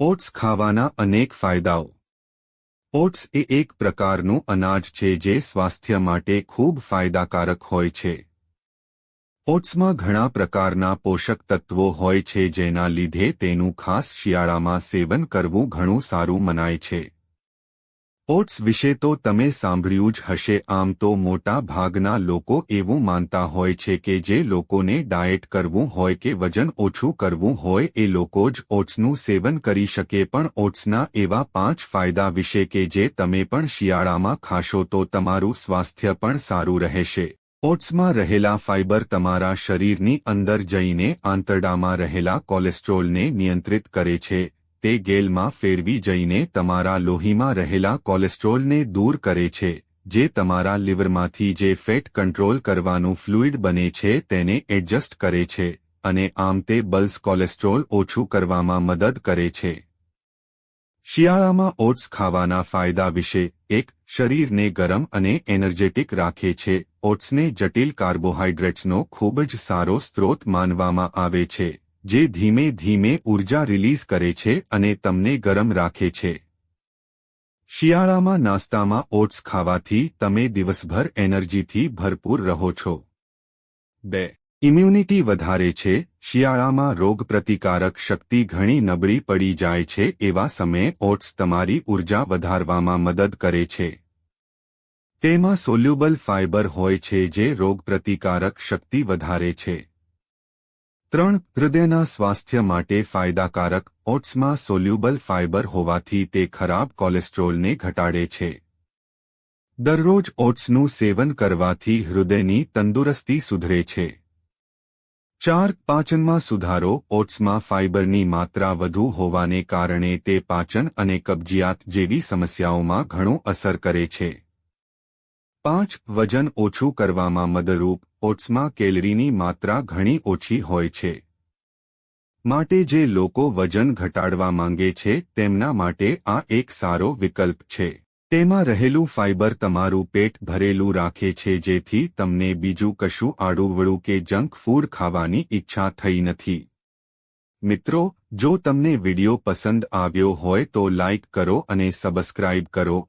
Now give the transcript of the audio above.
Oats ખાવાના અનેક ફાયદાઓ. ઓટ્સ એ એક પ્રકારનું અનાજ છે જે સ્વાસ્થ્ય માટે ખૂબ ફાયદાકારક હોય છે. ઓટ્સમાં ઘણા પ્રકારના પોષક તત્વો હોય છે જેના લીધે તેનું ખાસ શિયાળામાં સેવન કરવું ઘણું સારું મનાય છે. ઓટ્સ વિશે તો તમે સાંભળ્યું જ હશે, આમ તો મોટા ભાગના લોકો એવું માનતા હોય છે કે જે લોકોને ડાયેટ કરવું હોય કે વજન ઓછું કરવું હોય, એ લોકો જ ઓટ્સનું સેવન કરી શકે, પણ ઓટ્સના એવા પાંચ ફાયદા વિશે કે જે તમે પણ શિયાળામાં ખાશો તો તમારું સ્વાસ્થ્ય પણ સારું રહેશે. ઓટ્સમાં રહેલા ફાઇબર તમારા શરીરની અંદર જઈને આંતરડામાં રહેલા કોલેસ્ટ્રોલને નિયંત્રિત કરે છે. તે ગેલમાં ફેરવી જઈને તમારા લોહીમાં રહેલા કોલેસ્ટ્રોલને દૂર કરે છે, જે તમારા લીવરમાંથી જે ફેટ કંટ્રોલ કરવાનું ફ્લુઇડ બને છે તેને એડજસ્ટ કરે છે, અને આમ તે બલ્સ કોલેસ્ટ્રોલ ઓછું કરવામાં મદદ કરે છે. શિયાળામાં ઓટ્સ ખાવાના ફાયદા વિશે એક, શરીરને ગરમ અને એનર્જેટિક રાખે છે, ઓટ્સને જટિલ કાર્બોહાઈડ્રેટ્સનો ખૂબ જ સારો સ્ત્રોત માનવામાં આવે છે. જે ધીમે ધીમે ઊર્જા રિલીઝ કરે છે અને તમને ગરમ રાખે છે. શિયાળામાં નાસ્તામાં ઓટ્સ ખાવાથી તમે દિવસભર એનર્જીથી ભરપૂર રહો છો. બે. ઇમ્યુનિટી વધારે છે. શિયાળામાં રોગપ્રતિકારક શક્તિ ઘણી નબળી પડી જાય છે એવા સમયે ઓટ્સ તમારી ઊર્જા વધારવામાં મદદ કરે છે. તેમાં સોલ્યુબલ ફાઇબર હોય છે જે રોગપ્રતિકારક શક્તિ વધારે છે. ત્રણ હૃદયના સ્વાસ્થ્ય માટે ફાયદાકારક, ઓટ્સમાં સોલ્યુબલ ફાઇબર હોવાથી તે ખરાબ કોલેસ્ટ્રોલને ઘટાડે છે. દરરોજ ઓટ્સનું સેવન કરવાથી હૃદયની તંદુરસ્તી સુધરે છે. ચાર પાચનમાં સુધારો, ઓટ્સમાં ફાઇબરની માત્રા વધુ હોવાને કારણે તે પાચન અને કબજિયાત જેવી સમસ્યાઓમાં ઘણું અસર કરે છે. પાંચ વજન ઓછું કરવામાં મદદરૂપ ઓટ્સમાં કેલરીની માત્રા ઘણી ઓછી હોય છે. માટે જે લોકો વજન ઘટાડવા માંગે છે, તેમના માટે આ એક સારો વિકલ્પ છે. તેમાં રહેલું ફાઇબર તમારું પેટ ભરેલું રાખે છે, જેથી તમને બીજું કશું આડુંવડું કે જંક ફૂડ ખાવાની ઈચ્છા થઈ નથી. મિત્રો, જો તમને વિડિયો પસંદ આવ્યો હોય તો લાઇક કરો અને સબસ્ક્રાઇબ કરો.